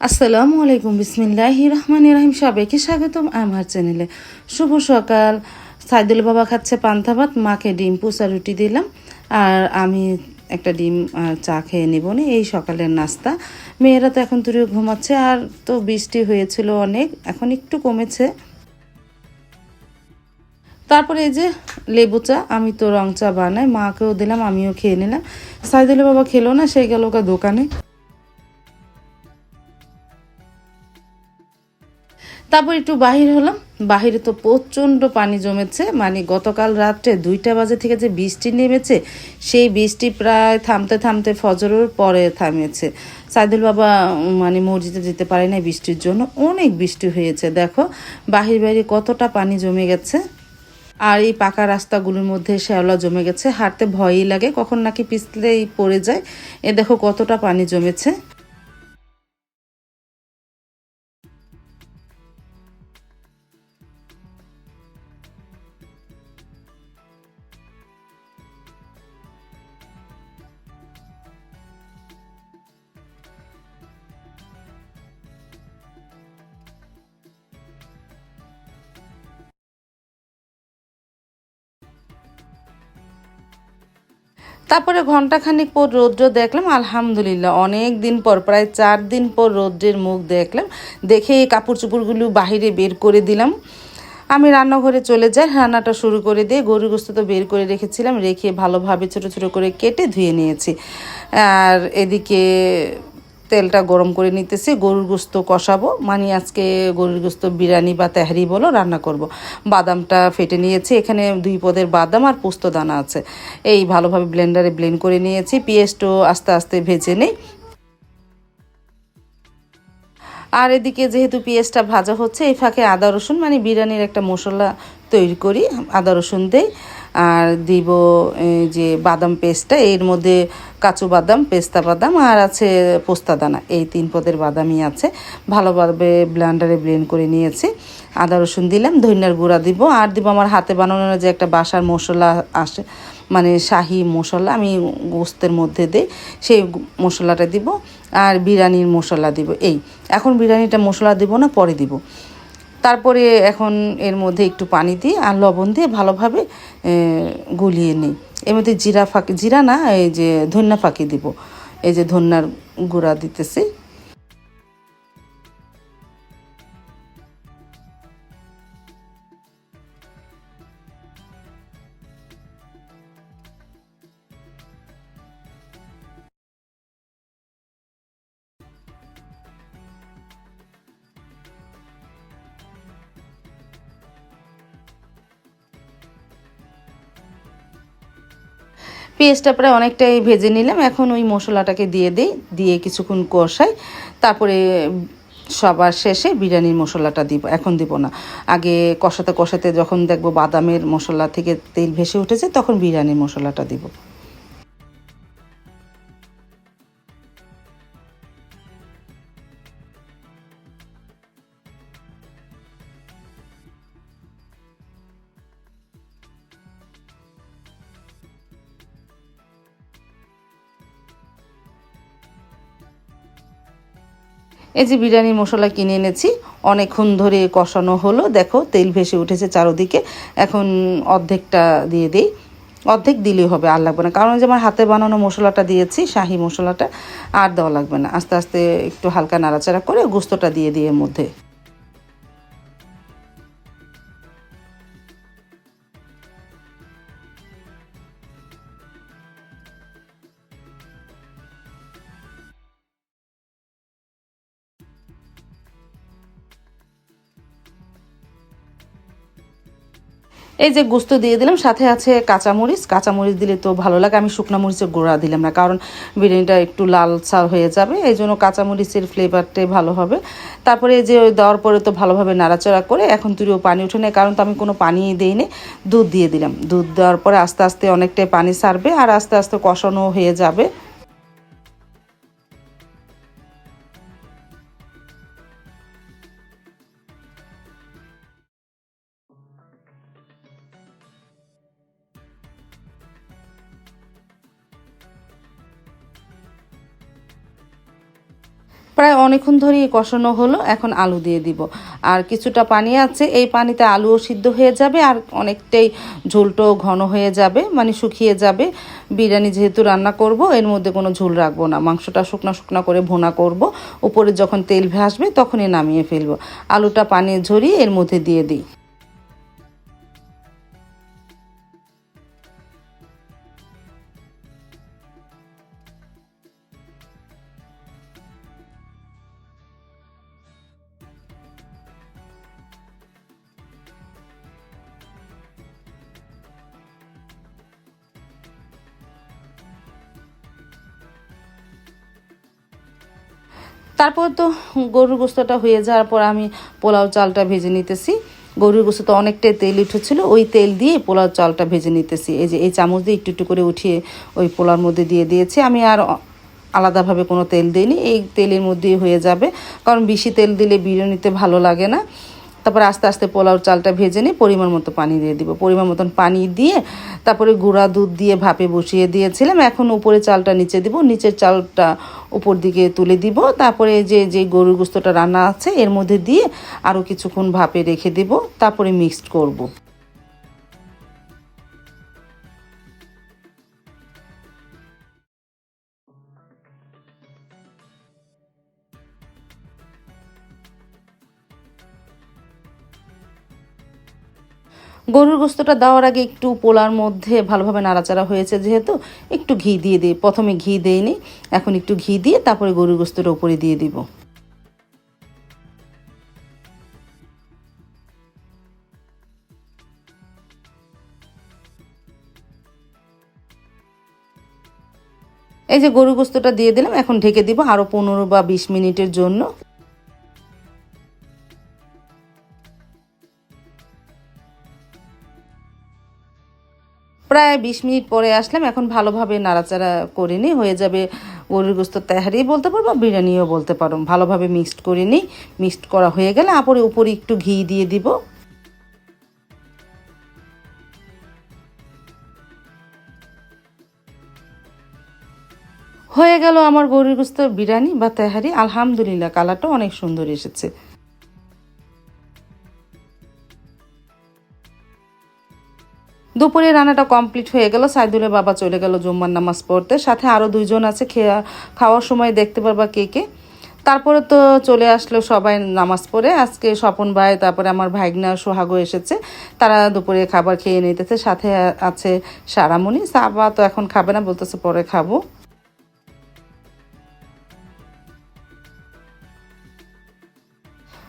আসসালামু আলাইকুম, বিসমিল্লাহি রহমান রহিম। সবাইকে স্বাগতম আমার চ্যানেলে। শুভ সকাল। সাইদুল বাবা খাচ্ছে পান্তা ভাত, মাকে ডিম পুষা রুটি দিলাম। আর আমি একটা ডিম চা খেয়ে নেব না। এই সকালের নাস্তা। মেয়েরা তো এখন তুরিও ঘুমাচ্ছে, আর তো বৃষ্টি হয়েছিল অনেক, এখন একটু কমেছে। তারপরে এই যে লেবু চা, আমি তো রং চা বানাই, মাকেও দিলাম, আমিও খেয়ে নিলাম। সাইদুল বাবা খেলো না, সে গেল দোকানে। তারপর একটু বাহির হলাম। বাহিরে তো প্রচণ্ড পানি জমেছে। মানে গতকাল রাত্রে দুইটা বাজে থেকে যে বৃষ্টি নেমেছে, সেই বৃষ্টি প্রায় থামতে থামতে ফজরের পরে থামেছে। সাইদুল বাবা মানে মসজিদে যেতে পারে না বৃষ্টির জন্য। অনেক বৃষ্টি হয়েছে, দেখো। বাহির বাইরে কতটা পানি জমে গেছে। আর এই পাকা রাস্তাগুলোর মধ্যে শ্যাওলা জমে গেছে। হাঁটতে ভয়ই লাগে। কখন নাকি পিছলেই পড়ে যায়। এ দেখো কতটা পানি জমেছে। তারপরে ঘন্টাখানিক পর রৌদ্র দেখলাম, আলহামদুলিল্লাহ। অনেক দিন পর, প্রায় চার দিন পর রৌদ্রের মুখ দেখলাম। দেখে কাপড় চোপড়গুলো বাহিরে বের করে দিলাম। আমি রান্নাঘরে চলে যাই, রান্নাটা শুরু করে দিয়ে গরু গোস্ত তো বের করে রেখেছিলাম, রেখে ভালোভাবে ছোট ছোট করে কেটে ধুয়ে নিয়েছি। আর এদিকে তেলটা গরম করে নিতেছি, গরুর গোস্ত কষাবো। মানে আজকে গরুর গোস্ত বিরিয়ানি বা তেহারি বলো, রান্না করব। বাদামটা ফেটে নিয়েছি, এখানে দুই পদের বাদাম আর পোস্ত দানা আছে। এই ভালোভাবে ব্লেন্ডারে ব্লেন্ড করে নিয়েছি পেঁয়াজটাও আস্তে আস্তে ভেজে নেই। আর এদিকে যেহেতু পেঁয়াজটা ভাজা হচ্ছে, এই ফাঁকে আদা রসুন মানে বিরিয়ানির একটা মশলা তৈরি করি, আদা রসুন দেই। আর দিব যে বাদাম পেস্টটা, এর মধ্যে কাঁচু বাদাম, পেস্তা বাদাম, আর আছে পোস্তা দানা। এই তিন পদের বাদামই আছে। ভালোভাবে ব্লেন্ডারে ব্লেন্ড করে নিয়েছি। আদা রসুন দিলাম, ধনিয়ার গুঁড়া দিব, আর দিব আমার হাতে বানানোর যে একটা বাসার মশলা আসে মানে শাহি মশলা, আমি গোস্তের মধ্যে দিই, সেই মশলাটা দিব, আর বিরিয়ানির মশলা দিব, এই। এখন বিরিয়ানিটা মশলা দিব না, পরে দিব। তারপরে এখন এর মধ্যে একটু পানি দিয়ে আর লবণ দিয়ে ভালোভাবে গুলিয়ে নিই। এর মধ্যে জিরা ফাঁকি, জিরা না, এই যে ধন্যা ফাঁকি দিব। এই যে ধন্যার গুঁড়া দিতেছি। পেঁয়াজটা প্রায় অনেকটাই ভেজে নিলাম। এখন ওই মশলাটাকে দিয়ে দিই, দিয়ে কিছুক্ষণ কষাই। তারপরে সবার শেষে বিরিয়ানির মশলাটা দিব, এখন দিব না। আগে কষাতে কষাতে যখন দেখব বাদামের মশলা থেকে তেল ভেসে উঠেছে, তখন বিরিয়ানির মশলাটা দিব। এই যে বিরিয়ানি মশলা কিনে এনেছি, অনেকক্ষণ ধরে কষানো হলো। দেখো, তেল ভেসে উঠেছে চারোদিকে। এখন অর্ধেকটা দিয়ে দিই। অর্ধেক দিলেই হবে, আর লাগবে না। কারণ যে আমার হাতে বানানো মশলাটা দিয়েছি, শাহি মশলাটা, আর দেওয়া লাগবে না। আস্তে আস্তে একটু হালকা নাড়াচাড়া করে গোস্তটা দিয়ে দিয়ে এর মধ্যে। এই যে গোস্ত দিয়ে দিলাম, সাথে আছে কাঁচামরিচ। কাঁচামরিচ দিলে তো ভালো লাগে, আমি শুকনো মরিচের গুঁড়া দিলাম না, কারণ বিরিয়ানিটা একটু লাল লালচা হয়ে যাবে, এই জন্য কাঁচামরিচের ফ্লেভারটাই ভালো হবে। তারপরে এই যে দেওয়ার পরে তো ভালোভাবে নাড়াচাড়া করে, এখন তুইও পানি উঠে নেই কারণ তো আমি কোনো পানি দিইনি দুধ দিয়ে দিলাম। দুধ দেওয়ার পরে আস্তে আস্তে অনেকটাই পানি সারবে, আর আস্তে আস্তে কষানো হয়ে যাবে। প্রায় অনেকক্ষণ ধরেই কষানো হলো, এখন আলু দিয়ে দিব। আর কিছুটা পানি আছে, এই পানিতে আলুও সিদ্ধ হয়ে যাবে, আর অনেকটাই ঝোলটাও ঘন হয়ে যাবে মানে শুকিয়ে যাবে। বিরিয়ানি যেহেতু রান্না করব, এর মধ্যে কোনো ঝোল রাখব না। মাংসটা শুকনো শুকনো করে ভোনা করব, উপরে যখন তেল ভাসবে তখনই নামিয়ে ফেলব। আলুটা পানি ঝরিয়ে এর মধ্যে দিয়ে দিই। তারপর তো গরুর গোস্তটা হয়ে যাওয়ার পর আমি পোলাও চালটা ভেজে নিতেছি। গরুর গোস্ত তো অনেকটাই তেল উঠেছিল ওই তেল দিয়ে পোলাও চালটা ভেজে নিতেছি। এই যে এই চামচ দিয়ে একটু একটু করে উঠিয়ে ওই পোলার মধ্যে দিয়ে দিয়েছি। আমি আর আলাদাভাবে কোনো তেল দিইনি, এই তেলের মধ্যেই হয়ে যাবে। কারণ বেশি তেল দিলে বিরিয়ানিতে ভালো লাগে না। তারপরে আস্তে আস্তে পোলাও চালটা ভেজে নিয়ে পরিমাণ মতো পানি দিয়ে দিব। পরিমাণ মতন পানি দিয়ে তারপরে গুঁড়া দুধ দিয়ে ভাপে বসিয়ে দিয়েছিলাম। এখন উপরে চালটা নিচে দিব, নিচের চালটা উপর দিকে তুলে দিব। তারপরে যে যে গরুর গুস্তটা রান্না আছে, এর মধ্যে দিয়ে আরও কিছুক্ষণ ভাপে রেখে দেবো। তারপরে মিক্সড করব। গরুর গোস্তটা দেওয়ার আগে একটু পোলার মধ্যে ভালোভাবে নাড়াচাড়া হয়েছে যেহেতু, একটু ঘি দিয়ে দিই। প্রথমে ঘি দেইনি, এখন একটু ঘি দিয়ে তারপরে গরুর গোস্তটা উপরে দিয়ে দিব। এই যে গরু গোস্তটা দিয়ে দিলাম, এখন ঢেকে দিব আরও পনেরো বা বিশ মিনিটের জন্য। প্রায় বিশ মিনিট পরে আসলাম, এখন ভালোভাবে নাড়াচাড়া করে নিই, হয়ে যাবে গরুর গোস্ত তেহারি বলতে পারো বা বিরিয়ানিও বলতে পারো ভালোভাবে মিক্সড করে নিই মিক্সড করা হয়ে গেলে আপরে উপরে একটু ঘি দিয়ে দিব। হয়ে গেল আমার গরুর গোস্ত বিরিয়ানি বা তেহারি। আলহামদুলিল্লাহ কালারটা অনেক সুন্দর এসেছে। দুপুরে রান্নাটা কমপ্লিট হয়ে গেল, সাইদুলের বাবা চলে গেল জুম্মার নামাজ পড়তে। সাথে আরও দুইজন আছে, খেয়া, খাওয়ার সময় দেখতে পারবা কে কে। তারপরে তো চলে আসলো সবাই নামাজ পড়ে। আজকে স্বপন ভাই, তারপরে আমার ভাইগনা, সোহাগও এসেছে। তারা দুপুরে খাবার খেয়ে নিতেছে। সাথে আছে সারামণি। সাবা তো এখন খাবে না, বলতেছে পরে খাব।